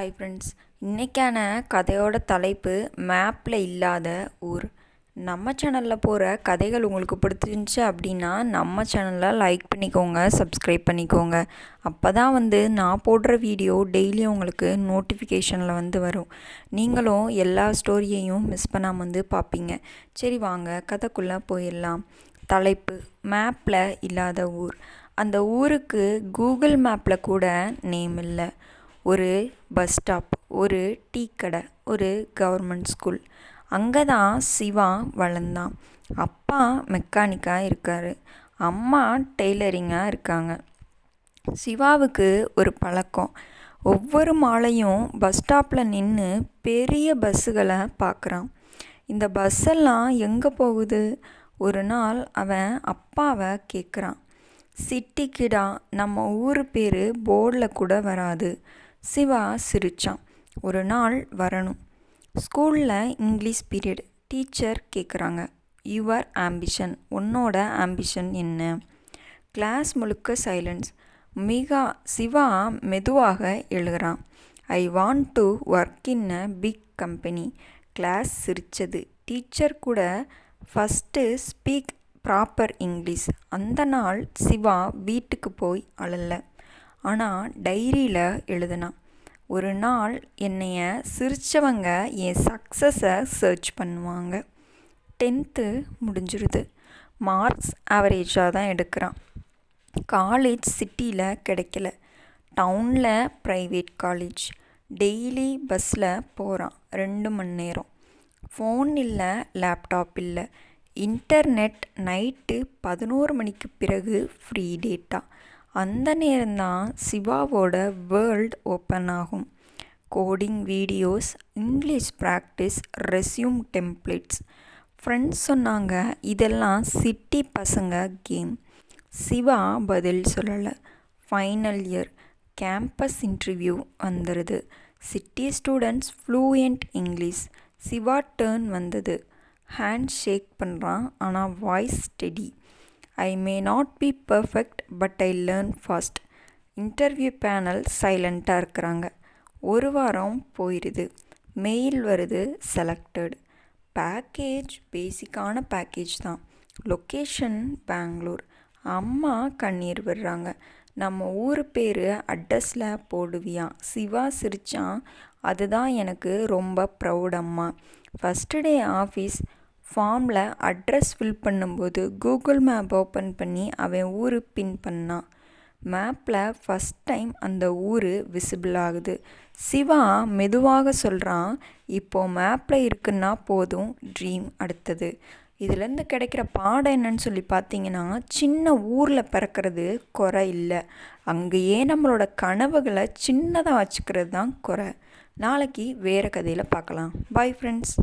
Hi friends இன்றைக்கான கதையோட தலைப்பு மேப்பில் இல்லாத ஊர். நம்ம சேனலில் போகிற கதைகள் உங்களுக்கு பிடிச்சிருந்துச்சி அப்படின்னா நம்ம சேனலை லைக் பண்ணிக்கோங்க சப்ஸ்கிரைப் பண்ணிக்கோங்க. அப்போ தான் வந்து நான் போடுற வீடியோ டெய்லியும் உங்களுக்கு நோட்டிஃபிகேஷனில் வந்து வரும். நீங்களும் எல்லா ஸ்டோரியையும் மிஸ் பண்ணாமல் வந்து பார்ப்பீங்க சரி வாங்க கதைக்குள்ளே போயிடலாம். தலைப்பு மேப்பில் இல்லாத ஊர். அந்த ஊருக்கு கூகுள் மேப்பில் கூட நேம் இல்லை. ஒரு பஸ் ஸ்டாப் ஒரு டீ கடை ஒரு கவர்மெண்ட் ஸ்கூல். அங்கே தான் சிவா வளர்ந்தான். அப்பா மெக்கானிக்காக இருக்கார். அம்மா டெய்லரிங்காக இருக்காங்க. சிவாவுக்கு ஒரு பழக்கம். ஒவ்வொரு மாலையும் பஸ் ஸ்டாப்பில் நின்று பெரிய பஸ்ஸுகளை பார்க்குறான் இந்த பஸ்ஸெல்லாம் எங்கே போகுது? ஒரு நாள் அவன் அப்பாவை கேட்குறான் சிட்டிக்கிடா நம்ம ஊர் பேர் போர்டில் கூட வராது. சிவா சிரிச்சான். ஒரு நாள் வரணும். ஸ்கூலில் இங்கிலீஷ் பீரியட். டீச்சர் கேட்குறாங்க யுவர் ஆம்பிஷன். உன்னோட ஆம்பிஷன் என்ன? கிளாஸ் முழுக்க சைலன்ஸ். மிகா சிவா மெதுவாக எழுகிறான். I want to work in a big company. Class சிரித்தது டீச்சர் கூட ஃபஸ்ட்டு ஸ்பீக் ப்ராப்பர் இங்கிலீஷ். அந்த நாள் சிவா வீட்டுக்கு போய் அழலை. ஆனால் டைரியில் எழுதினான். ஒரு நாள் என்னைய சிரித்தவங்க என் சக்ஸஸை சர்ச் பண்ணுவாங்க. டென்த்து முடிஞ்சிருது. மார்க்ஸ் ஆவரேஜாக தான் எடுக்கிறான். காலேஜ் சிட்டியில் கிடைக்கல. டவுனில் ப்ரைவேட் காலேஜ் டெய்லி பஸ்ஸில் போகிறான் ரெண்டு மணி நேரம். ஃபோன் இல்லை லேப்டாப் இல்லை. இன்டர்நெட் நைட்டு பதினோரு மணிக்கு பிறகு ஃப்ரீ டேட்டா அந்த நேரம்தான் சிவாவோட வேர்ல்ட் ஓப்பன் ஆகும். Coding videos English practice resume templates friends சொன்னாங்க இதெல்லாம் சிட்டி பசங்க கேம் சிவா பதில் சொல்லலை. ஃபைனல் இயர் கேம்பஸ் இன்டர்வியூ வந்துடுது city students fluent English Siva turn வந்தது. ஹேண்ட் ஷேக் பண்ணுறான் ஆனால் voice steady I may not be perfect but I learn fast interview panel சைலண்ட்டாக இருக்கிறாங்க. ஒரு வாரம் போயிடுது மெயில் வருது செலக்டட் பேக்கேஜ் பேசிக்கான பேக்கேஜ் தான். லொக்கேஷன் பெங்களூர் அம்மா கண்ணீர் விடுறாங்க. நம்ம ஊர் பேர் அட்ரஸில் போடுவியான் சிவா சிரிச்சான். அதுதான் எனக்கு ரொம்ப ப்ரௌட் அம்மா. ஃபஸ்ட்டு டே ஆஃபீஸ் ஃபார்மில் அட்ரஸ் ஃபில் பண்ணும்போது கூகுள் மேப் ஓப்பன் பண்ணி அவன் ஊர் பின் பண்ணான். மேப்பில் ஃபஸ்ட் டைம் அந்த ஊர் விசிபிள் ஆகுது. சிவா மெதுவாக சொல்கிறான் இப்போது மேப்பில் இருக்குன்னா போதும் ட்ரீம் அடுத்தது. இதுலேருந்து கிடைக்கிற பாடம் என்னன்னு சொல்லி பார்த்தீங்கன்னா சின்ன ஊரில் பிறக்கிறது குறை இல்லை. அங்கேயே நம்மளோட கனவுகளை சின்னதாக வச்சுக்கிறது தான் குறை. நாளைக்கு வேறு கதையில் பார்க்கலாம். Bye friends